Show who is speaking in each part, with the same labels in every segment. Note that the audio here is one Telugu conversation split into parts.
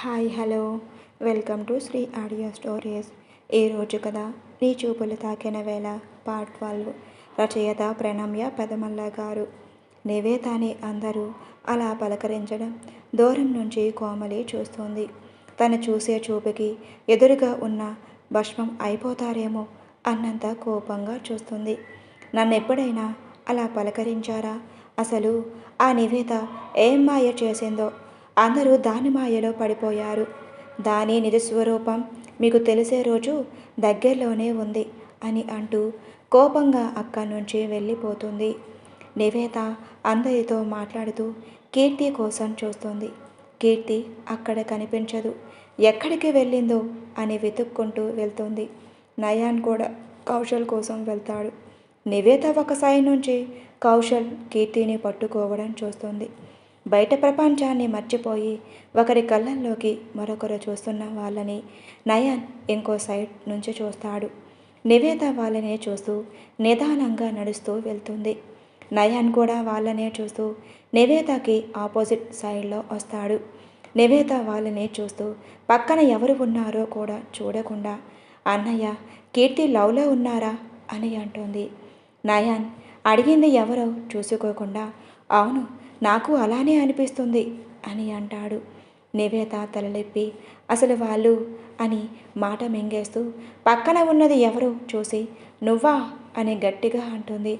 Speaker 1: Hi hello. Welcome to Sri audio stories. ఈరోజు కదా నీ చూపులు తాకిన వేళ. పార్ట్ ట్వెల్వ్ రచయిత ప్రణమ్య పెదమల్ల గారు. నివేతాని అందరూ అలా పలకరించడం దూరం నుంచి కోమలి చూస్తుంది. తను చూసే చూపుకి ఎదురుగా ఉన్న భస్మం అయిపోతారేమో అన్నంత కోపంగా చూస్తుంది. నన్ను ఎప్పుడైనా అలా పలకరించారా? అసలు ఆ నివేత ఏం మాయ చేసిందో అందరూ దాని మాయలో పడిపోయారు. దాని నిజస్వరూపం మీకు తెలిసే రోజు దగ్గరలోనే ఉంది అని అంటూ కోపంగా అక్కడి నుంచి వెళ్ళిపోతుంది. నివేత అందరితో మాట్లాడుతూ కీర్తి కోసం చూస్తుంది. కీర్తి అక్కడ కనిపించదు. ఎక్కడికి వెళ్ళిందో అని వెతుక్కుంటూ వెళ్తుంది. నయాన్ కూడా కౌశల్ కోసం వెళ్తాడు. నివేత ఒక సైడ్ నుంచి కౌశల్ కీర్తిని పట్టుకోవడం చూస్తుంది. బయట ప్రపంచాన్ని మర్చిపోయి ఒకరి కళ్ళల్లోకి మరొకరు చూస్తున్న వాళ్ళని నయన్ ఇంకో సైడ్ నుంచి చూస్తాడు. నివేత వాళ్ళనే చూస్తూ నిదానంగా నడుస్తూ వెళ్తుంది. నయాన్ కూడా వాళ్ళనే చూస్తూ నివేతకి ఆపోజిట్ సైడ్లో వస్తాడు. నివేత వాళ్ళని చూస్తూ పక్కన ఎవరు ఉన్నారో కూడా చూడకుండా అన్నయ్య కీర్తి లవ్లో ఉన్నారా? అని అంటుంది. నయాన్ అడిగింది ఎవరో చూసుకోకుండా అవును నాకు అలానే అనిపిస్తుంది అని అంటాడు. నివేత తలలెప్పి అసలు వాళ్ళు అని మాట మింగేస్తూ పక్కన ఉన్నది ఎవరు చూసి నువ్వా అని గట్టిగా అంటుంది.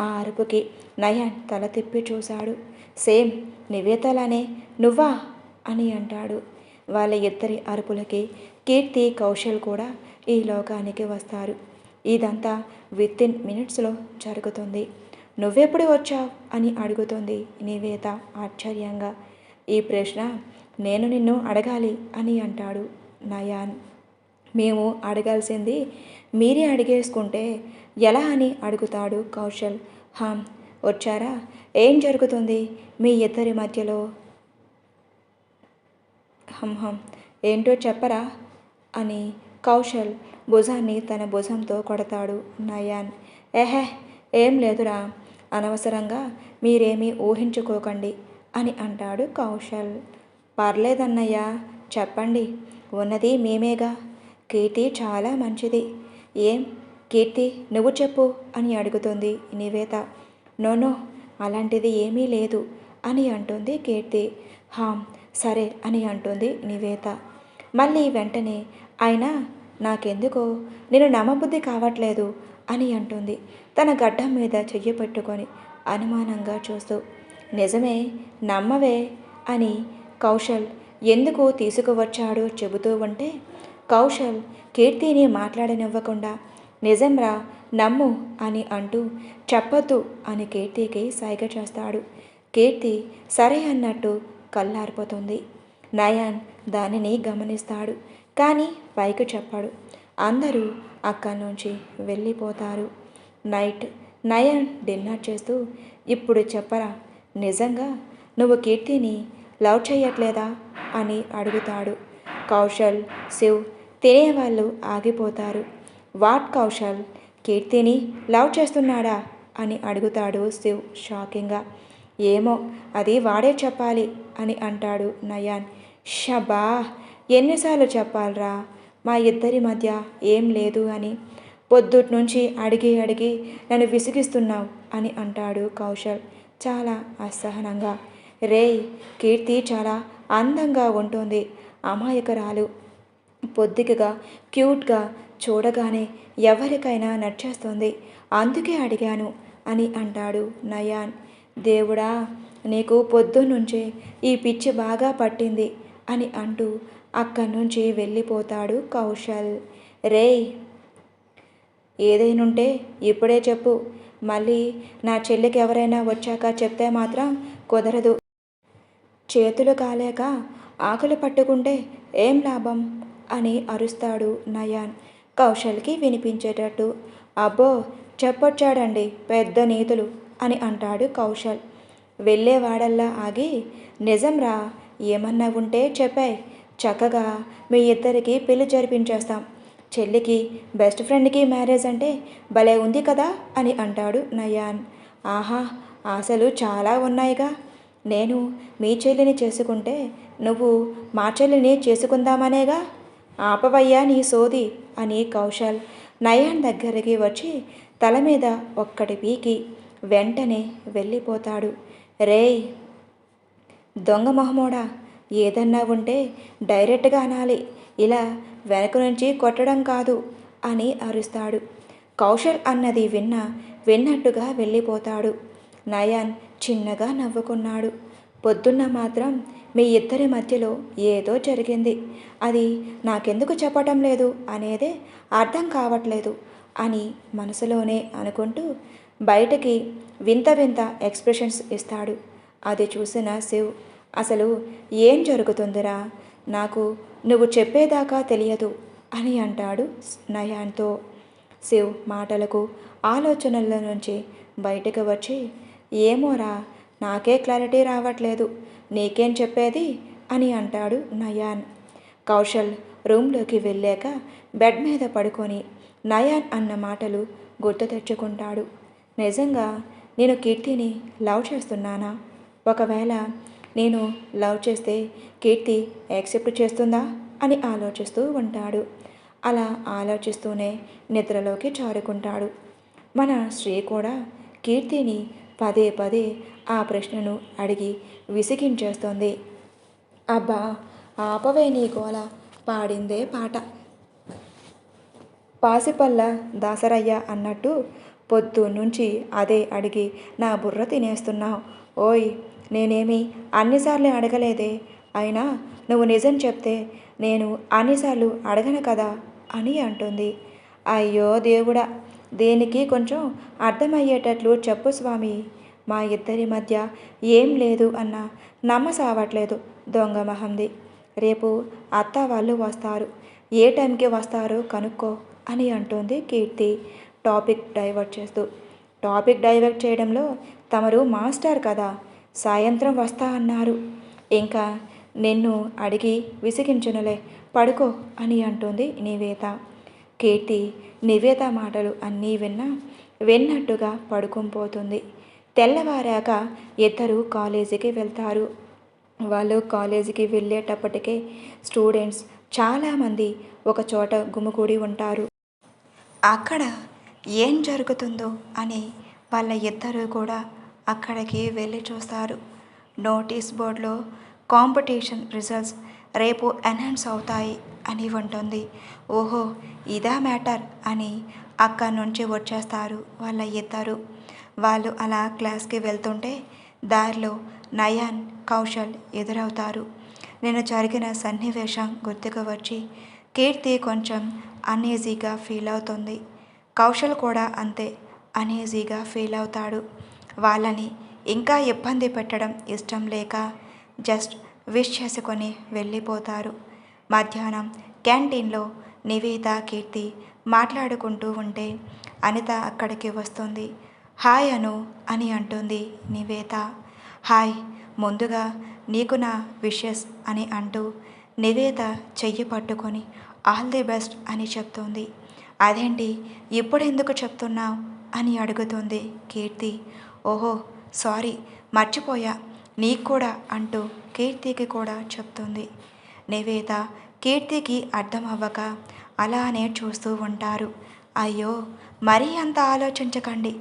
Speaker 1: ఆ అరుపుకి నయన్ తల తిప్పి చూశాడు. సేమ్ నివేతలానే నువ్వా అని అంటాడు. వాళ్ళ ఇద్దరి అరుపులకి కీర్తి కౌశల్ కూడా ఈ లోకానికి వస్తారు. ఇదంతా విత్ ఇన్ మినిట్స్లో జరుగుతుంది. నువ్వెప్పుడు వచ్చావు? అని అడుగుతుంది నివేత ఆశ్చర్యంగా. ఈ ప్రశ్న నేను నిన్ను అడగాలి అని అంటాడు నయాన్. మేము అడగాల్సింది మీరే అడిగేసుకుంటే ఎలా అని అడుగుతాడు కౌశల్. హామ్ వచ్చారా? ఏం జరుగుతుంది మీ ఇద్దరి మధ్యలో? హం హం ఏంటో చెప్పరా? అని కౌశల్ భుజాన్ని తన భుజంతో కొడతాడు నయాన్. ఎహె ఏం లేదురా. అనవసరంగా మీరేమీ ఊహించుకోకండి అని అంటాడు కౌశల్. పర్లేదన్నయ్యా చెప్పండి. ఉన్నది మేమేగా. కీర్తి చాలా మంచిది. ఏం? కీర్తి నువ్వు చెప్పు అని అడుగుతుంది నివేత. నోనో అలాంటిది ఏమీ లేదు అని అంటుంది కీర్తి. హాం సరే అని అంటుంది నివేత. మళ్ళీ వెంటనే ఆయన నాకెందుకో? నేను నమ్మబుద్ధి కావట్లేదు. అని అంటుంది. తన గడ్డం మీద చెయ్యి పెట్టుకొని అనుమానంగా చూస్తూ నిజమే నమ్మవే అని కౌశల్ ఎందుకు తీసుకువచ్చాడో చెబుతూ ఉంటే కౌశల్ కీర్తిని మాట్లాడనివ్వకుండా నిజంరా నమ్ము అని అంటూ చెప్పొద్దు అని కీర్తికి సైగ చేస్తాడు. కీర్తి సరే అన్నట్టు కళ్ళారిపోతుంది. నయాన్ దానిని గమనిస్తాడు కానీ పైకి చెప్పాడు. అందరూ అక్కడి నుంచి వెళ్ళిపోతారు. నైట్ నయన్ డిన్నర్ చేస్తూ ఇప్పుడు చెప్పరా నిజంగా నువ్వు కీర్తిని లవ్ చేయట్లేదా? అని అడుగుతాడు. కౌశల్ శివ్ తినేవాళ్ళు ఆగిపోతారు. వాట్ కౌశల్? కీర్తిని లవ్ చేస్తున్నాడా? అని అడుగుతాడు శివ్ షాకింగ్గా. ఏమో అది వాడే చెప్పాలి అని అంటాడు నయాన్. షబా ఎన్నిసార్లు చెప్పాలరా? మా ఇద్దరి మధ్య ఏం లేదు అని పొద్దుటి నుంచి అడిగి అడిగి నన్ను విసిగిస్తున్నావు అని అంటాడు కౌశల్. చాలా అసహనంగా. రే కీర్తి చాలా అందంగా ఉంటుంది. అమాయకరాలు. పొద్దుకగా క్యూట్గా చూడగానే ఎవరికైనా నచ్చేస్తుంది. అందుకే అడిగాను అని అంటాడు నయాన్. దేవుడా నీకు పొద్దున్నుంచే ఈ పిచ్చి బాగా పట్టింది అని అంటూ అక్కడి నుంచి వెళ్ళిపోతాడు కౌశల్. రేయ్ ఏదైనుంటే ఇప్పుడే చెప్పు. మళ్ళీ నా చెల్లికి ఎవరైనా వచ్చాక చెప్తే మాత్రం కుదరదు. చేతులు కాలేక ఆకులు పట్టుకుంటే ఏం లాభం? అని అరుస్తాడు నయాన్. కౌశల్కి వినిపించేటట్టు. అబ్బో చెప్పొచ్చాడండి పెద్ద నీతులు అని అంటాడు కౌశల్. వెళ్ళేవాడల్లా ఆగి నిజంరా ఏమన్నా ఉంటే చెప్పాయి. చక్కగా మీ ఇద్దరికి పెళ్ళి జరిపించేస్తాం. చెల్లికి బెస్ట్ ఫ్రెండ్కి మ్యారేజ్ అంటే భలే ఉంది కదా అని అంటాడు నయాన్. ఆహా ఆశలు చాలా ఉన్నాయిగా. నేను మీ చెల్లిని చేసుకుంటే నువ్వు మా చెల్లిని చేసుకుందామనేగా? ఆపవయ్యా నీ సోది అని కౌశల్ నయాన్ దగ్గరికి వచ్చి తల మీద ఒక్కటి పీకి వెంటనే వెళ్ళిపోతాడు. రేయ్ దొంగ మొహమోడా? ఏదన్నా ఉంటే డైరెక్ట్గా అనాలి. ఇలా వెనక నుంచి కొట్టడం కాదు అని అరుస్తాడు. కౌశల్ అన్నది విన్న విన్నట్టుగా వెళ్ళిపోతాడు. నయాన్ చిన్నగా నవ్వుకున్నాడు. పొద్దున్న మాత్రం మీ ఇద్దరి మధ్యలో ఏదో జరిగింది. అది నాకెందుకు చెప్పటం లేదు అనేదే అర్థం కావట్లేదు అని మనసులోనే అనుకుంటూ బయటకి వింత వింత ఎక్స్ప్రెషన్స్ ఇస్తాడు. అది చూసిన శివ్ అసలు ఏం జరుగుతుందిరా? నాకు నువ్వు చెప్పేదాకా తెలియదు అని అంటాడు నయాన్తో శివ్ మాటలకు ఆలోచనల నుంచి బయటకు వచ్చి ఏమోరా నాకే క్లారిటీ రావట్లేదు. నీకేం చెప్పేది? అని అంటాడు నయాన్. కౌశల్ రూమ్లోకి వెళ్ళాక బెడ్ మీద పడుకొని నయాన్ అన్న మాటలు గుర్తు తెచ్చుకుంటాడు. నిజంగా నేను కీర్తిని లవ్ చేస్తున్నానా? ఒకవేళ నేను లవ్ చేస్తే కీర్తి యాక్సెప్ట్ చేస్తుందా అని ఆలోచిస్తూ ఉంటాడు. అలా ఆలోచిస్తూనే నిద్రలోకి చారుకుంటాడు మన శ్రీ కూడా కీర్తిని పదే పదే ఆ ప్రశ్నను అడిగి విసిగించేస్తోంది. అబ్బా ఆపవే నీ గోల పాడిందే పాట. పాసిపల్ల దాసరయ్య అన్నట్టు పొద్దు నుంచి అదే అడిగి నా బుర్ర తినేస్తున్నావు. ఓయ్ నేనేమి అన్నిసార్లు అడగలేదే. అయినా నువ్వు నిజం చెప్తే నేను అన్నిసార్లు అడగను కదా అని అంటుంది. అయ్యో దేవుడా దేనికి కొంచెం అర్థమయ్యేటట్లు చెప్పు స్వామి. మా ఇద్దరి మధ్య ఏం లేదు అన్న నమ్మసావట్లేదు దొంగ మహంది. రేపు అత్త వాళ్ళు వస్తారు. ఏ టైంకి వస్తారో కనుక్కో అని అంటుంది కీర్తి టాపిక్ డైవర్ట్ చేస్తూ. టాపిక్ డైవర్ట్ చేయడంలో తమరు మాస్టర్ కదా. సాయంత్రం వస్తా అన్నారు. ఇంకా నిన్ను అడిగి విసిగించునులే పడుకో అని అంటుంది నివేత. కీర్తి నివేత మాటలు అన్నీ విన్నా విన్నట్టుగా పడుకుంపోతుంది తెల్లవారాక ఇద్దరు కాలేజీకి వెళ్తారు. వాళ్ళు కాలేజీకి వెళ్ళేటప్పటికే స్టూడెంట్స్ చాలామంది ఒక చోట గుమికూడి ఉంటారు. అక్కడ ఏం జరుగుతుందో అని వాళ్ళ ఇద్దరు కూడా అక్కడికి వెళ్ళి చూస్తారు. నోటీస్ బోర్డులో కాంపిటీషన్ రిజల్ట్స్ రేపు ఎన్హాన్స్ అవుతాయి అని ఉంటుంది. ఓహో ఇదా మ్యాటర్ అని అక్కడి నుంచి వచ్చేస్తారు వాళ్ళ ఇద్దరు. వాళ్ళు అలా క్లాస్కి వెళ్తుంటే దారిలో నయాన్ కౌశల్ ఎదురవుతారు. నేను జరిగిన సన్నివేశం గుర్తుకు వచ్చి కీర్తి కొంచెం అన్ఈజీగా ఫీల్ అవుతుంది. కౌశల్ కూడా అంతే అనీజీగా ఫీల్ అవుతాడు. వాళ్ళని ఇంకా ఇబ్బంది పెట్టడం ఇష్టం లేక జస్ట్ విష్ చేసుకొని వెళ్ళిపోతారు. మధ్యాహ్నం క్యాంటీన్లో నివేద కీర్తి మాట్లాడుకుంటూ ఉంటే అనిత అక్కడికి వస్తుంది. హాయ్ అను అని అంటుంది నివేత హాయ్ ముందుగా నీకు నా విషెస్ అని అంటూ నివేద చెయ్యి పట్టుకొని ఆల్ ది బెస్ట్ అని చెప్తుంది. అదేంటి ఇప్పుడెందుకు చెప్తున్నావు అని అడుగుతుంది కీర్తి. ఓహో సారీ మర్చిపోయా నీకు కూడా అంటూ కీర్తికి కూడా చెప్తుంది. నివేద కీర్తికి అర్థం అవ్వక అలానే చూస్తూ ఉంటారు. అయ్యో మరీ అంత ఆలోచించకండి.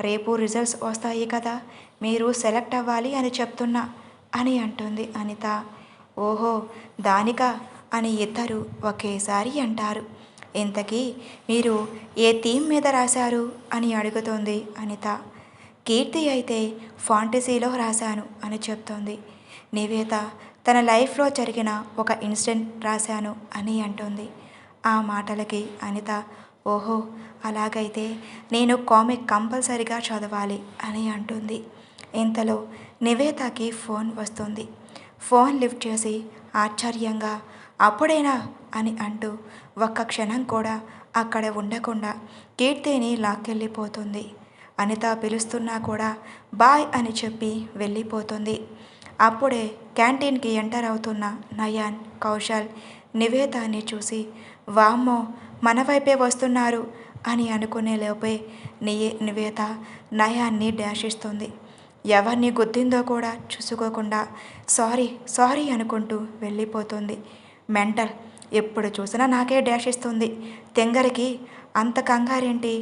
Speaker 1: రేపు రిజల్ట్స్ వస్తాయి కదా మీరు సెలెక్ట్ అవ్వాలి అని చెప్తున్నా అని అంటుంది అనిత. ఓహో దానిక అని ఇద్దరు ఒకేసారి అంటారు. ఇంతకీ మీరు ఏ థీమ్ మీద రాశారు అని అడుగుతోంది అనిత. కీర్తి అయితే ఫాంటసీలో రాశాను అని చెప్తోంది. నివేత తన లైఫ్లో జరిగిన ఒక ఇన్సిడెంట్ రాశాను అని అంటుంది. ఆ మాటలకి అనిత ఓహో అలాగైతే నేను కామిక్ కంపల్సరిగా చదవాలి అని అంటుంది. ఇంతలో నివేతకి ఫోన్ వస్తుంది. ఫోన్ లిఫ్ట్ చేసి ఆశ్చర్యంగా అప్పుడేనా? అని అంటూ ఒక్క క్షణం కూడా అక్కడ ఉండకుండా కీర్తిని లాక్కెళ్ళిపోతుంది. అనిత పిలుస్తున్నా కూడా బాయ్ అని చెప్పి వెళ్ళిపోతుంది. అప్పుడే క్యాంటీన్కి ఎంటర్ అవుతున్న నయాన్ కౌశల్ నివేదాన్ని చూసి వామ్మో మన వైపే వస్తున్నారు అని అనుకునే లోపే ని నివేత నయాన్ని డాష్ ఇస్తుంది ఎవరిని గుద్దిందో కూడా చూసుకోకుండా సారీ సారీ అనుకుంటూ వెళ్ళిపోతుంది. మెంటల్ ఎప్పుడు చూసినా నాకే డాష్ ఇస్తుంది తెంగరికి అంత కంగారేంటి?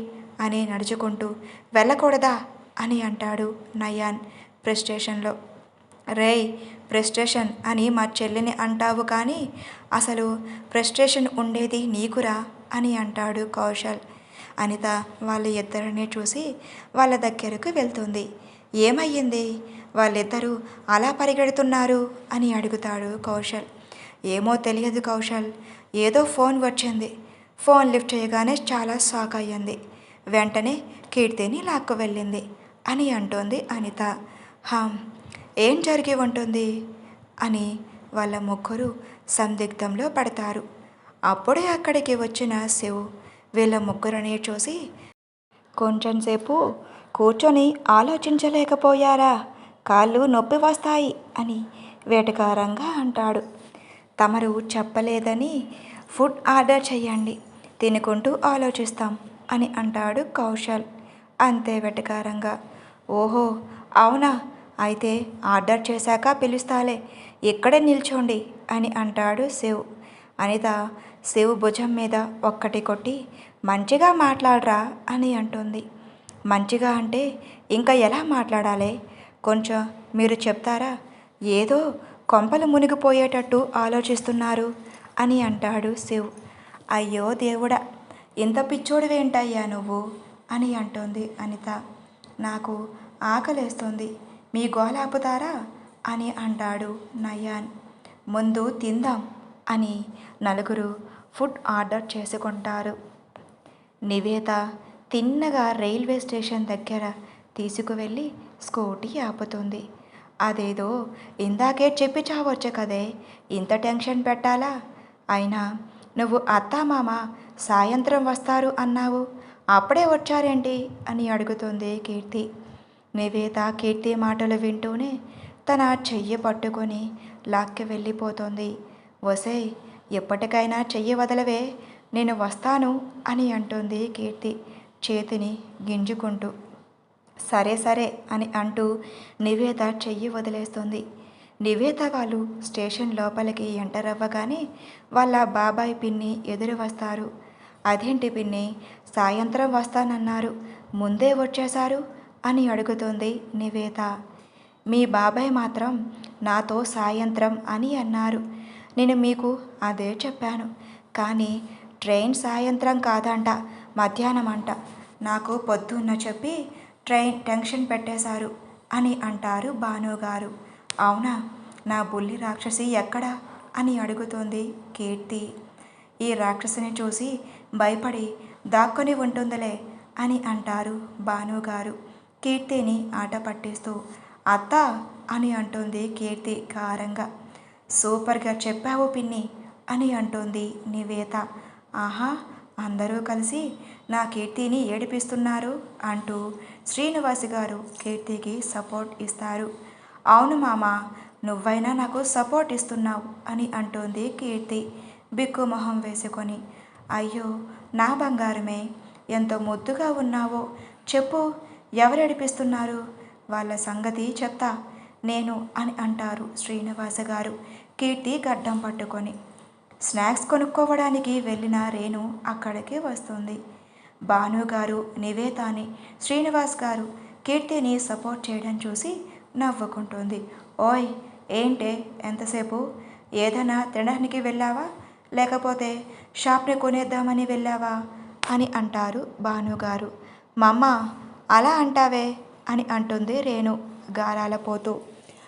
Speaker 1: అని నడుచుకుంటూ వెళ్ళకూడదా? అని అంటాడు నయాన్ ప్రెస్టేషన్లో. రేయ్ ప్రెస్టేషన్ అని మా చెల్లిని అంటావు కానీ అసలు ప్రెస్టేషన్ ఉండేది నీకురా? అని అంటాడు కౌశల్. అనిత వాళ్ళ ఇద్దరిని చూసి వాళ్ళ దగ్గరకు వెళ్తుంది. ఏమయ్యింది? వాళ్ళిద్దరూ అలా పరిగెడుతున్నారు? అని అడుగుతాడు కౌశల్. ఏమో తెలియదు కౌశల్. ఏదో ఫోన్ వచ్చింది. ఫోన్ లిఫ్ట్ చేయగానే చాలా షాక్ అయ్యింది. వెంటనే కీర్తిని లాక్కు వెళ్ళింది. అని అంటోంది అనిత. హామ్ ఏం జరిగి ఉంటుంది? అని వాళ్ళ ముగ్గురు సందిగ్ధంలో పడతారు. అప్పుడే అక్కడికి వచ్చిన శివ్ వీళ్ళ ముగ్గురని చూసి కొంచెంసేపు కూర్చొని ఆలోచించలేకపోయారా? కాళ్ళు నొప్పి వస్తాయి అని వేటకారంగా అంటాడు. తమరు చెప్పలేదని ఫుడ్ ఆర్డర్ చేయండి తినుకుంటూ ఆలోచిస్తాం. అని అంటాడు కౌశల్. అంతే వెటకారంగా. ఓహో అవునా? అయితే ఆర్డర్ చేశాక పిలుస్తాలే. ఇక్కడే నిల్చోండి అని అంటాడు శివ్. అనిత శివ్ భుజం మీద ఒక్కటి కొట్టి మంచిగా మాట్లాడరా అని అంటుంది. మంచిగా అంటే ఇంకా ఎలా మాట్లాడాలి? కొంచెం మీరు చెప్తారా? ఏదో కొంపలు మునిగిపోయేటట్టు ఆలోచిస్తున్నారు అని అంటాడు శివ్. అయ్యో దేవుడా! ఇంత పిచ్చోడివేంటయ్యా నువ్వు అని అంటోంది అనిత. నాకు ఆకలేస్తుంది. మీ గోలాపుతారా అని అంటాడు నయాన్. ముందు తిందాం అని నలుగురు ఫుడ్ ఆర్డర్ చేసుకుంటారు. నివేత తిన్నగా రైల్వే స్టేషన్ దగ్గర తీసుకువెళ్ళి స్కూటీ ఆపుతుంది. అదేదో ఇందాకే చెప్పి చావచ్చు కదే. ఇంత టెన్షన్ పెట్టాలా? అయినా నువ్వు అత్తామామ సాయంత్రం వస్తారు అన్నావు. అప్పుడే వచ్చారేంటి? అని అడుగుతుంది కీర్తి. నివేత కీర్తి మాటలు వింటూనే తన చెయ్యి పట్టుకొని లాక్కి వెళ్ళిపోతుంది. వసే ఎప్పటికైనా చెయ్యి వదలవే నేను వస్తాను అని అంటుంది కీర్తి చేతిని గింజుకుంటూ. సరే సరే అని అంటూ నివేత చెయ్యి వదిలేస్తుంది. నివేత వాళ్ళు స్టేషన్ లోపలికి ఎంటర్ అవ్వగానే వాళ్ళ బాబాయ్ పిన్ని ఎదురు వస్తారు. అదేంటి పిన్ని? సాయంత్రం వస్తానన్నారు. ముందే వచ్చేశారు? అని అడుగుతుంది నివేత మీ బాబాయ్ మాత్రం నాతో సాయంత్రం అని అన్నారు. నేను మీకు అదే చెప్పాను. కానీ ట్రైన్ సాయంత్రం కాదంట మధ్యాహ్నం అంట. నాకు పొద్దున్న చెప్పి ట్రైన్ టెన్షన్ పెట్టేశారు అని అంటారు భానుగారు. అవునా? నా బుల్లి రాక్షసి ఎక్కడా? అని అడుగుతోంది కీర్తి. ఈ రాక్షసిని చూసి భయపడి దాక్కుని ఉంటుందిలే అని అంటారు భానుగారు. కీర్తిని ఆట పట్టిస్తూ అత్త అని అంటుంది కీర్తి కారంగా సూపర్గా చెప్పావు పిన్ని అని అంటుంది నివేత. ఆహా అందరూ కలిసి నా కీర్తిని ఏడిపిస్తున్నారు అంటూ శ్రీనివాస్ గారు కీర్తికి సపోర్ట్ ఇస్తారు. అవును మామ నువ్వైనా నాకు సపోర్ట్ ఇస్తున్నావు అని అంటోంది కీర్తి బిక్కు మొహం వేసుకొని. అయ్యో నా బంగారమే ఎంత ముద్దుగా ఉన్నావో. చెప్పు ఎవరు ఏడిపిస్తున్నారు వాళ్ళ సంగతి చెప్తా నేను అని అంటారు శ్రీనివాస గారు కీర్తి గడ్డం పట్టుకొని. స్నాక్స్ కొనుక్కోవడానికి వెళ్ళిన రేణు అక్కడికి వస్తుంది. భానుగారు నివేతాని శ్రీనివాస్ గారు కీర్తిని సపోర్ట్ చేయడం చూసి నవ్వుకుంటుంది. ఓయ్ ఏంటే ఎంతసేపు? ఏదైనా తినడానికి వెళ్ళావా? లేకపోతే షాప్ని కొనేద్దామని వెళ్ళావా? అని అంటారు భానుగారు. మమ్మ అలా అంటావే? అని అంటుంది రేణు గారాల పోతూ.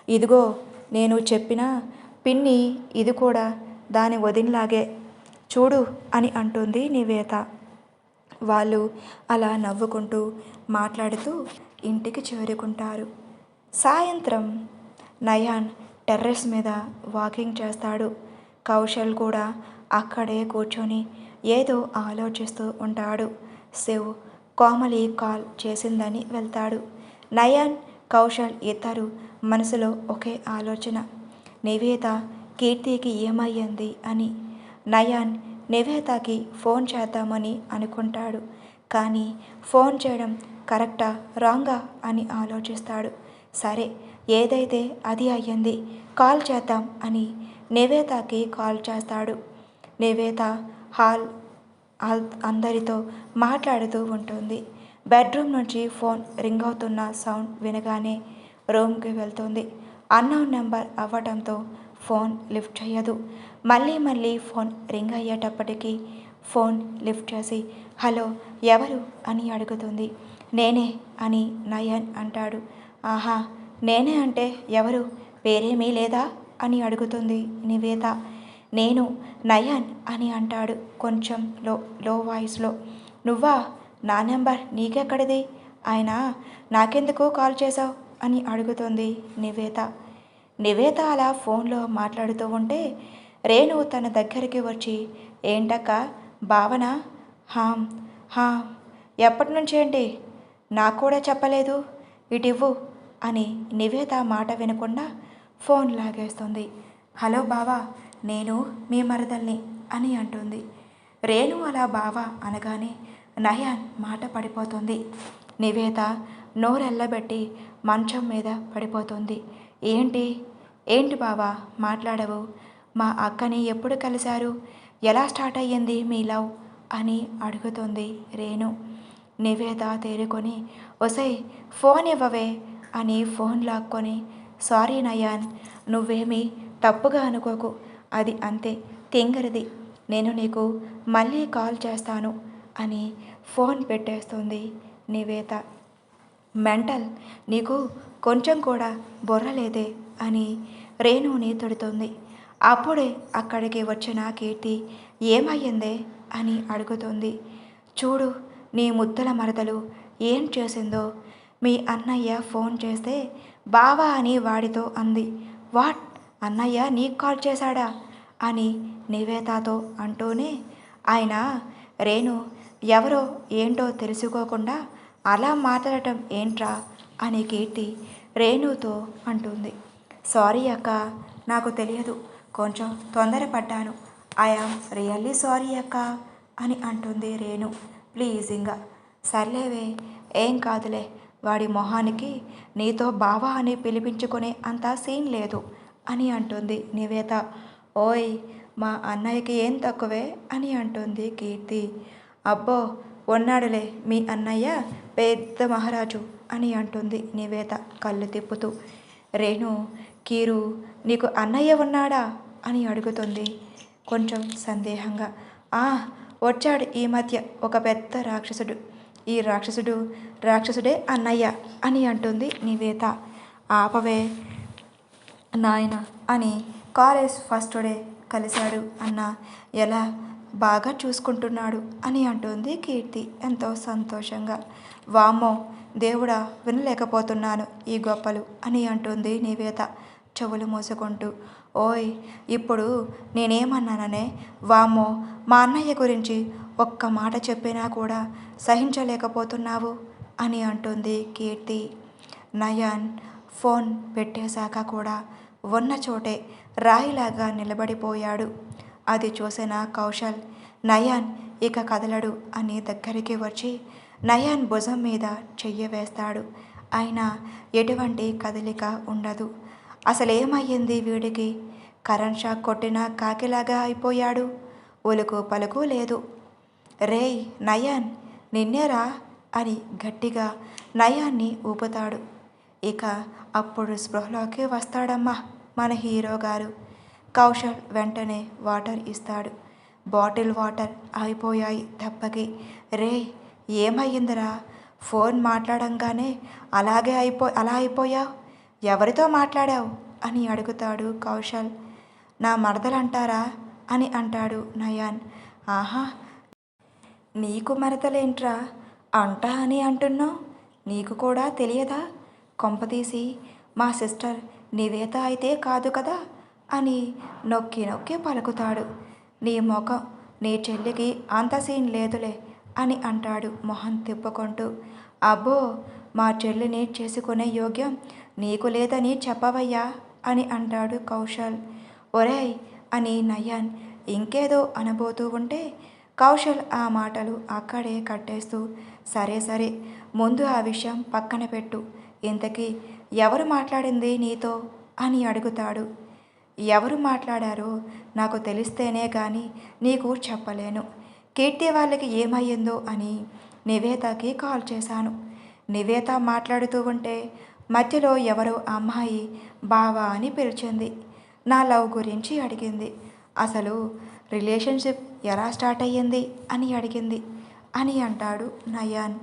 Speaker 1: ఇదిగో నేను చెప్పిన పిన్ని ఇది కూడా దాని వదినలాగే. చూడు అని అంటుంది నివేత. వాళ్ళు అలా నవ్వుకుంటూ మాట్లాడుతూ ఇంటికి చేరుకుంటారు. సాయంత్రం నయాన్ టెర్రస్ మీద వాకింగ్ చేస్తాడు. కౌశల్ కూడా అక్కడే కూర్చొని ఏదో ఆలోచిస్తూ ఉంటాడు. శివ్ కోమలి కాల్ చేసిందని వెళ్తాడు. నయాన్ కౌశల్ ఇద్దరు మనసులో ఒకే ఆలోచన. నివేత కీర్తికి ఏమయ్యింది అని. నయాన్ నివేతకి ఫోన్ చేద్దామని అనుకుంటాడు. కానీ ఫోన్ చేయడం కరెక్టా రాంగా అని ఆలోచిస్తాడు. సరే ఏదైతే అది అయ్యింది కాల్ చేద్దాం అని నివేతకి కాల్ చేస్తాడు. నివేత హాల్ హాల్ అందరితో మాట్లాడుతూ ఉంటుంది. బెడ్రూమ్ నుంచి ఫోన్ రింగ్ అవుతున్న సౌండ్ వినగానే రూమ్కి వెళ్తుంది. అన్నౌన్ నెంబర్ అవ్వడంతో ఫోన్ లిఫ్ట్ చేయదు. మళ్ళీ మళ్ళీ ఫోన్ రింగ్ అయ్యేటప్పటికీ ఫోన్ లిఫ్ట్ చేసి హలో ఎవరు? అని అడుగుతుంది. నేనే అని నయన్ అంటాడు. ఆహా నేనే అంటే ఎవరు? పేరేమీ లేదా? అని అడుగుతుంది నివేత నేను నయన్ అని అంటాడు కొంచెం లో లో వాయిస్లో. నువ్వా? నా నెంబర్ నీకెక్కడిది? ఆయన నాకెందుకు కాల్ చేశావు? అని అడుగుతుంది నివేత నివేత అలా ఫోన్లో మాట్లాడుతూ ఉంటే రేణు తన దగ్గరికి వచ్చి ఏంటక్క? భావన? హాం హా ఎప్పటి నుంచి ఏంటి నాకు కూడా చెప్పలేదు. ఇటివ్వు అని నివేత మాట వినకుండా ఫోన్ లాగేస్తుంది. హలో బావా నేను మీ మరదల్ని అని అంటుంది. రేణు అలా బావా అనగానే నయాన్ మాట పడిపోతుంది. నివేత నోరెల్లబెట్టి మంచం మీద పడిపోతుంది. ఏంటి? ఏంటి బావా మాట్లాడవు. మా అక్కని ఎప్పుడు కలిశారు? ఎలా స్టార్ట్ అయ్యింది మీ లవ్? అని అడుగుతుంది రేణు. నివేద తేరుకొని ఒసై ఫోన్ ఇవ్వవే అని ఫోన్ లాక్కొని సారీ నయాన్ నువ్వేమీ తప్పుగా అనుకోకు. అది అంతే తింగరిది. నేను నీకు మళ్ళీ కాల్ చేస్తాను అని ఫోన్ పెట్టేస్తుంది నివేత. మెంటల్ నీకు కొంచెం కూడా బుర్ర లేదే అని రేణుని తిడుతుంది అప్పుడే అక్కడికి వచ్చిన కీర్తి ఏమయ్యిందే? అని అడుగుతుంది. చూడు నీ ముద్దల మరదలు ఏం చేసిందో? మీ అన్నయ్య ఫోన్ చేస్తే బావా అని వాడితో అంది. వాట్? అన్నయ్య నీకు కాల్ చేశాడా? అని నివేతాతో అంటూనే ఆయన రేణు ఎవరో ఏంటో తెలుసుకోకుండా అలా మాట్లాడటం ఏంట్రా? అని కీర్తి రేణుతో అంటుంది. సారీ అక్క నాకు తెలియదు. కొంచెం తొందరపడ్డాను ఐఆమ్ రియల్లీ సారీ అక్క అని అంటుంది రేణు. ప్లీజింగా సర్లేవే ఏం కాదులే. వాడి మొహానికి నీతో బావా అని పిలిపించుకునే అంత సీన్ లేదు అని అంటుంది నివేత. ఓయ్ మా అన్నయ్యకి ఏం తక్కువే అని అంటుంది కీర్తి. అబ్బో ఉన్నాడులే మీ అన్నయ్య పెద్ద మహారాజు అని అంటుంది నివేత కళ్ళు తిప్పుతూ. రేణు కీరు నీకు అన్నయ్య ఉన్నాడా అని అడుగుతుంది కొంచెం సందేహంగా. ఆ వచ్చాడు ఈ మధ్య ఒక పెద్ద రాక్షసుడు. ఈ రాక్షసుడు రాక్షసుడే అన్నయ్య అని అంటుంది నివేత ఆపవే నాయన అని కాలేజ్ ఫస్ట్ డే కలిశాడు. అన్న ఎలా? బాగా చూసుకుంటున్నాడు అని అంటుంది కీర్తి ఎంతో సంతోషంగా. వామ్మో దేవుడా వినలేకపోతున్నాను ఈ గొప్పలు అని అంటుంది నివేత చెవులు మూసుకుంటూ. ఓయ్ ఇప్పుడు నేనేమన్నాననే? వామ్మో మా అన్నయ్య గురించి ఒక్క మాట చెప్పినా కూడా సహించలేకపోతున్నావు అని అంటుంది కీర్తి. నయన్ ఫోన్ పెట్టేశాక కూడా ఉన్న చోటే రాయిలాగా నిలబడిపోయాడు. అది చూసిన కౌశల్ నయాన్ ఇక కదలడు అని దగ్గరికి వచ్చి నయాన్ భుజం మీద చెయ్యి వేస్తాడు. అయినా ఎటువంటి కదలిక ఉండదు. అసలేమయ్యింది వీడికి? కరెంట్ షాక్ కొట్టిన కాకిలాగా అయిపోయాడు. ఒలుకు పలుకు లేదు. రేయ్ నయాన్ నిన్నేరా అని గట్టిగా నయాన్ని ఊపుతాడు. ఇక అప్పుడు స్పృహలోకి వస్తాడమ్మా మన హీరో గారు. కౌశల్ వెంటనే వాటర్ ఇస్తాడు. బాటిల్ వాటర్ అయిపోయాయి దెబ్బకి. రే ఏమయ్యిందిరా? ఫోన్ మాట్లాడంగానే అలాగే అయిపో అలా అయిపోయావు? ఎవరితో మాట్లాడావు? అని అడుగుతాడు కౌశల్. నా మరదలంటారా? అని అంటాడు నయాన్. ఆహా నీకు మరదలేంట్రా అంటా అని అంటున్నావు? నీకు కూడా తెలియదా? కొంపతీసి మా సిస్టర్ నివేత అయితే కాదు కదా? అని నొక్కి నొక్కి పలుకుతాడు. నీ ముఖం నీ చెల్లికి అంత సీన్ లేదులే అని అంటాడు మొహం తిప్పుకుంటూ. అబ్బో మా చెల్లిని చేసుకునే యోగ్యం నీకు లేదని చెప్పవయ్యా అని అంటాడు కౌశల్. ఒరేయ్ అని నయాన్ ఇంకేదో అనబోతూ ఉంటే కౌశల్ ఆ మాటలు అక్కడే కట్టేస్తూ సరే సరే ముందు ఆ విషయం పక్కన పెట్టు. ఇంతకీ ఎవరు మాట్లాడింది నీతో? అని అడుగుతాడు. ఎవరు మాట్లాడారో నాకు తెలిస్తేనే కానీ నీకు చెప్పలేను. కీర్తి వాళ్ళకి ఏమయ్యిందో అని నివేతకి కాల్ చేశాను. నివేత మాట్లాడుతూ ఉంటే మధ్యలో ఎవరో అమ్మాయి బావా అని పిలిచింది. నా లవ్ గురించి అడిగింది. అసలు రిలేషన్షిప్ ఎలా స్టార్ట్ అయ్యింది అని అడిగింది. అని అంటాడు నయాన్.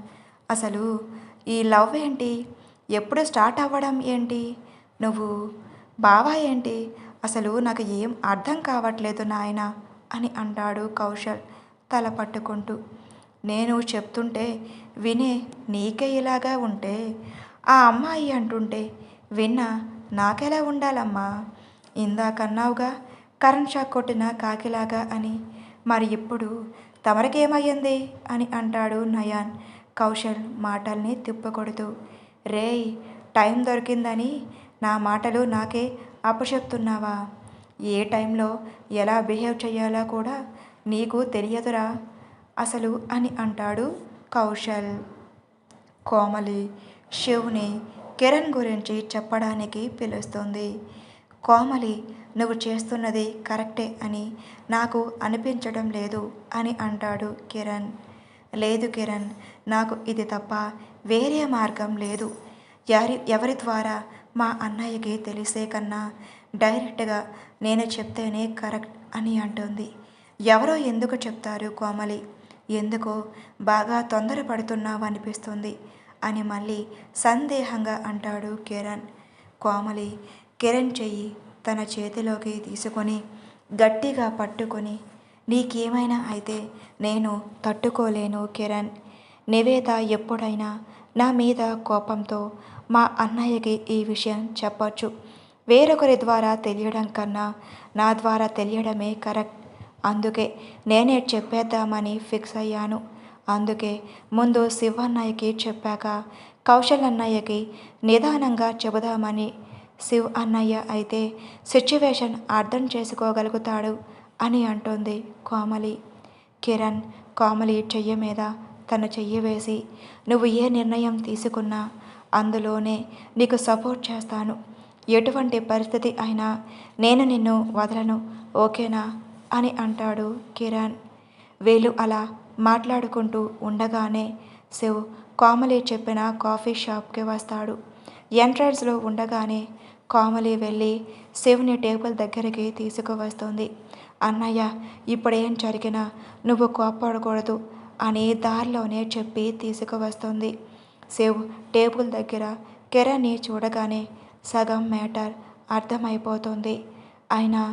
Speaker 1: అసలు ఈ లవ్ ఏంటి? ఎప్పుడు స్టార్ట్ అవ్వడం ఏంటి? నువ్వు బావా ఏంటి? అసలు నాకు ఏం అర్థం కావట్లేదు నాయన అని అంటాడు కౌశల్ తల పట్టుకుంటూ. నేను చెప్తుంటే వినే నీకే ఇలాగా ఉంటే ఆ అమ్మాయి అంటుంటే విన్నా నాకెలా ఉండాలమ్మా? ఇందాకన్నావుగా కరెంట్ షాక్ కొట్టిన కాకిలాగా అని. మరి ఇప్పుడు తమరికేమయ్యింది? అని అంటాడు నయాన్. కౌశల్ మాటల్ని తిప్పకొడుతూ. రేయ్ టైం దొరికిందని నా మాటలు నాకే అప్పచెప్తున్నావా? ఏ టైంలో ఎలా బిహేవ్ చేయాలో కూడా నీకు తెలియదురా అసలు అని అంటాడు కౌశల్. కోమలి శివుని కిరణ్ గురించి చెప్పడానికి పిలుస్తుంది. కోమలి నువ్వు చేస్తున్నది కరెక్టే అని నాకు అనిపించడం లేదు అని అంటాడు కిరణ్. లేదు కిరణ్ నాకు ఇది తప్ప వేరే మార్గం లేదు. ఎవరి ఎవరి ద్వారా మా అన్నయ్యకి తెలిసే కన్నా డైరెక్ట్గా నేను చెప్తేనే కరెక్ట్ అని అంటుంది. ఎవరో ఎందుకు చెప్తారు కోమలి? ఎందుకో బాగా తొందరపడుతున్నావు అనిపిస్తుంది అని మళ్ళీ సందేహంగా అంటాడు కిరణ్. కోమలి కిరణ్ చెయ్యి తన చేతిలోకి తీసుకొని గట్టిగా పట్టుకొని నీకేమైనా అయితే నేను తట్టుకోలేను కిరణ్. నివేద ఎప్పుడైనా నా మీద కోపంతో మా అన్నయ్యకి ఈ విషయం చెప్పచ్చు. వేరొకరి ద్వారా తెలియడం కన్నా నా ద్వారా తెలియడమే కరెక్ట్. అందుకే నేనే చెప్పేద్దామని ఫిక్స్ అయ్యాను. అందుకే ముందు శివన్నయ్యకి చెప్పాక కౌశల్ అన్నయ్యకి నిదానంగా చెబుదామని శివ్ అన్నయ్య అయితే సిచ్యువేషన్ అర్థం చేసుకోగలుగుతాడు అని అంటుంది కోమలి. కిరణ్ కోమలి చెయ్యి మీద తన చెయ్యి వేసి నువ్వు ఏ నిర్ణయం తీసుకున్నా అందులోనే నీకు సపోర్ట్ చేస్తాను. ఎటువంటి పరిస్థితి అయినా నేను నిన్ను వదలను ఓకేనా? అని అంటాడు కిరణ్. వీళ్ళు అలా మాట్లాడుకుంటూ ఉండగానే శివ్ కోమలి చెప్పిన కాఫీ షాప్కి వస్తాడు. ఎంట్రన్స్లో ఉండగానే కోమలి వెళ్ళి శివుని టేబుల్ దగ్గరికి తీసుకువస్తుంది. అన్నయ్య ఇప్పుడేం జరిగినా నువ్వు కోప్పడకూడదు అని దారిలోనే చెప్పి తీసుకువస్తుంది. శివ్ టేబుల్ దగ్గర కిరణ్ని చూడగానే సగం మ్యాటర్ అర్థమైపోతుంది. అయినా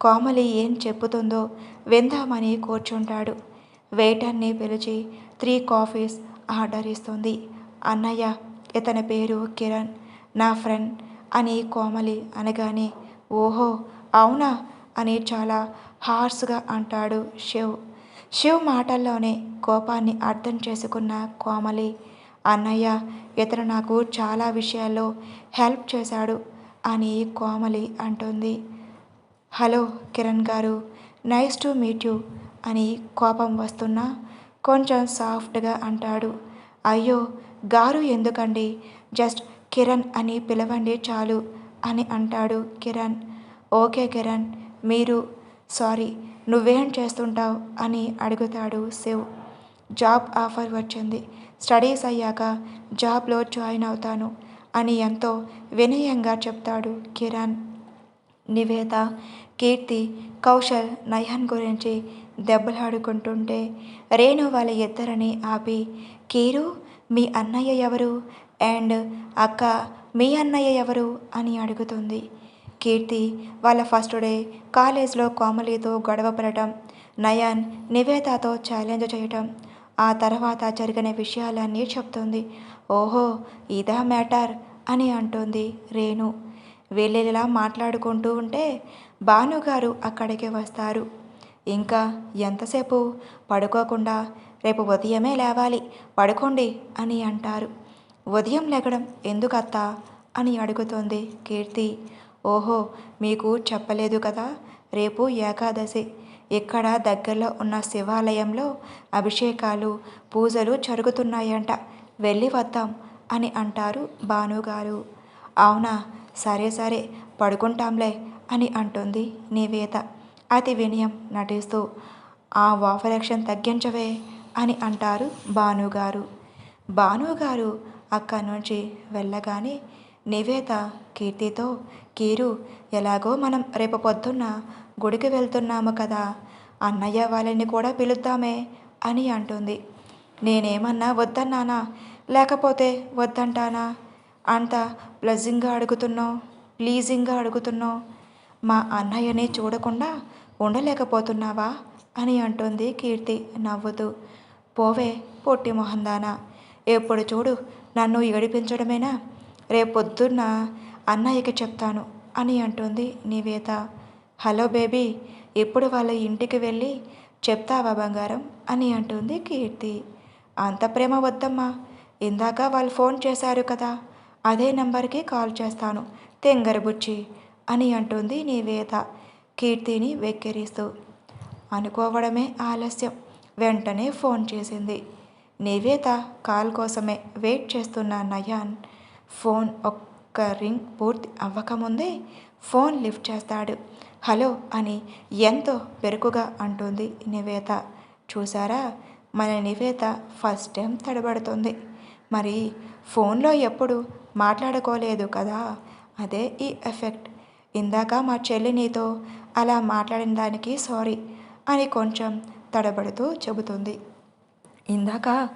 Speaker 1: కోమలి ఏం చెప్పుతుందో విందామని కూర్చుంటాడు. వెయిటర్ని పిలిచి త్రీ కాఫీస్ ఆర్డర్ ఇస్తుంది. అన్నయ్య ఇతని పేరు కిరణ్. నా ఫ్రెండ్ అని కోమలి అనగానే ఓహో అవునా? అని చాలా హార్స్గా అంటాడు శివ్. శివ్ మాటల్లోనే కోపాన్ని అర్థం చేసుకున్న కోమలి అన్నయ్య ఇతను నాకు చాలా విషయాల్లో హెల్ప్ చేశాడు అని కోమలి అంటుంది. హలో కిరణ్ గారు నైస్ టు మీట్ యూ అని కోపం వస్తున్నా కొంచెం సాఫ్ట్గా అంటాడు. అయ్యో గారు ఎందుకండి? జస్ట్ కిరణ్ అని పిలవండి చాలు అని అంటాడు కిరణ్. ఓకే కిరణ్ మీరు సారీ నువ్వేం చేస్తుంటావు అని అడుగుతాడు శివ్. జాబ్ ఆఫర్ వచ్చింది. స్టడీస్ అయ్యాక జాబ్లో జాయిన్ అవుతాను అని ఎంతో వినయంగా చెప్తాడు కిరణ్. నివేద కీర్తి కౌశల్ నయన్ గురించి దెబ్బలాడుకుంటుంటే రేణు వాళ్ళ ఇద్దరిని ఆపి కీరు మీ అన్నయ్య ఎవరు? అండ్ అక్క మీ అన్నయ్య ఎవరు? అని అడుగుతుంది. కీర్తి వాళ్ళ ఫస్ట్ డే కాలేజ్లో కోమలితో గొడవ పడటం నయన్ నివేదతో ఛాలెంజ్ చేయటం ఆ తర్వాత జరిగిన విషయాలన్నీ చెప్తుంది. ఓహో ఇదా మ్యాటర్? అని అంటుంది రేణు. వీళ్ళిలా మాట్లాడుకుంటూ ఉంటే భానుగారు అక్కడికి వస్తారు. ఇంకా ఎంతసేపు? పడుకోకుండా రేపు ఉదయమే లేవాలి పడుకోండి అని అంటారు. ఉదయం లెగడం ఎందుకత్తా? అని అడుగుతోంది కీర్తి. ఓహో మీకు చెప్పలేదు కదా? రేపు ఏకాదశి. ఇక్కడ దగ్గరలో ఉన్న శివాలయంలో అభిషేకాలు పూజలు జరుగుతున్నాయంట. వెళ్ళి వద్దాం అని అంటారు భానుగారు. అవునా? సరే సరే పడుకుంటాంలే అని అంటుంది నివేత. అతి వినయం నటిస్తూ ఆ ఓవరాక్షన్ తగ్గించవే అని అంటారు భానుగారు. భానుగారు అక్కడి నుంచి వెళ్ళగానే నివేత కీర్తితో కీరు ఎలాగో మనం రేపు పొద్దున్న గుడికి వెళ్తున్నాము కదా అన్నయ్య వాళ్ళని కూడా పిలుద్దామే అని అంటుంది. నేనేమన్నా వద్దన్నానా? లేకపోతే వద్దంటానా? అంత ప్లజింగ్గా అడుగుతున్నావు ప్లీజింగ్గా అడుగుతున్నావు. మా అన్నయ్యని చూడకుండా ఉండలేకపోతున్నావా? అని అంటుంది కీర్తి నవ్వుతూ. పోవే పొట్టి మొహందానా ఎప్పుడు చూడు నన్ను ఏడిపించడమేనా రేపొద్దున్న అన్నయ్యకి చెప్తాను అని అంటుంది నివేత. హలో బేబీ ఇప్పుడు వాళ్ళ ఇంటికి వెళ్ళి చెప్తావా బంగారం? అని అంటుంది కీర్తి. అంత ప్రేమ వద్దమ్మా ఇందాక వాళ్ళు ఫోన్ చేశారు కదా అదే నంబర్కి కాల్ చేస్తాను తెంగరబుచ్చి అని అంటుంది నివేత కీర్తిని వెక్కిరిస్తూ. అనుకోవడమే ఆలస్యం వెంటనే ఫోన్ చేసింది. నివేత కాల్ కోసమే వెయిట్ చేస్తున్న నయాన్. ఫోన్ ఒక్క రింగ్ పూర్తి అవ్వకముందే ఫోన్ లిఫ్ట్ చేస్తాడు. హలో అని ఎంతో పెరుకుగా అంటుంది నివేత. చూసారా మన నివేత ఫస్ట్ టైం తడబడుతుంది. మరి ఫోన్లో ఎప్పుడు మాట్లాడుకోలేదు కదా? అదే ఈ ఎఫెక్ట్. ఇందాక మా చెల్లి నీతో అలా మాట్లాడిన దానికి సారీ అని కొంచెం తడబడుతూ చెబుతుంది. ఇందాక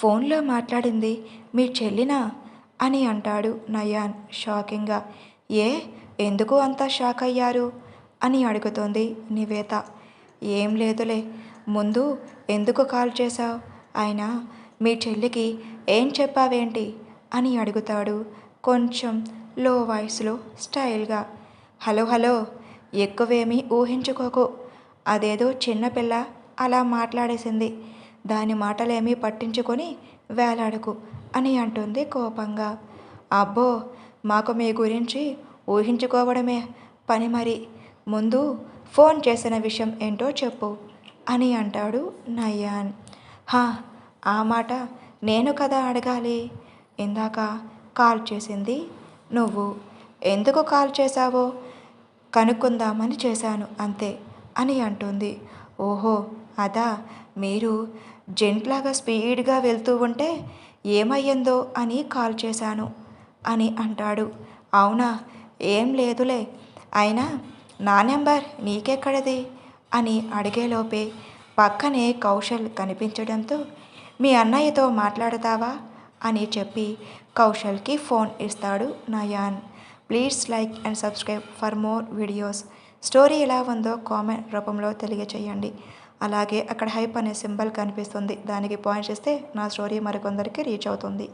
Speaker 1: ఫోన్లో మాట్లాడింది మీ చెల్లినా? అని అంటాడు నయాన్ షాకింగ్గా. ఏ ఎందుకు అంత షాక్ అయ్యారు? అని అడుగుతోంది నివేత. ఏం లేదులే ముందు ఎందుకు కాల్ చేశావు? అయినా మీ చెల్లికి ఏం చెప్పావేంటి? అని అడుగుతాడు కొంచెం లో వాయిస్లో స్టైల్గా. హలో హలో ఎక్కువేమీ ఊహించుకోకు. అదేదో చిన్నపిల్ల అలా మాట్లాడేసింది. దాని మాటలేమీ పట్టించుకొని వేలాడకు అని అంటుంది కోపంగా. అబ్బో మాకు మీ గురించి ఊహించుకోవడమే పని మరి. ముందు ఫోన్ చేసిన విషయం ఏంటో చెప్పు అని అంటాడు నయ్యాన్ హా ఆ మాట నేను కదా అడగాలి? ఇందాక కాల్ చేసింది నువ్వు. ఎందుకు కాల్ చేశావో కనుక్కుందామని చేశాను అంతే అని అంటుంది. ఓహో అదా మీరు జెంట్లాగా స్పీడ్గా వెళ్తూ ఉంటే ఏమయ్యిందో అని కాల్ చేశాను అని అంటాడు. అవునా? ఏం లేదులే. అయినా నా నెంబర్ నీకెక్కడది? అని అడిగేలోపే పక్కనే కౌశల్ కనిపించడంతో మీ అన్నయ్యతో మాట్లాడతావా? అని చెప్పి కౌశల్కి ఫోన్ ఇస్తాడు Nayan. Please like and subscribe for more videos. Story ఎలా ఉందో కామెంట్ రూపంలో తెలియచేయండి. అలాగే అక్కడ హైప్ అనే సింబల్ కనిపిస్తుంది. దానికి పాయింట్ చేస్తే నా స్టోరీ మరికొందరికి రీచ్ అవుతుంది.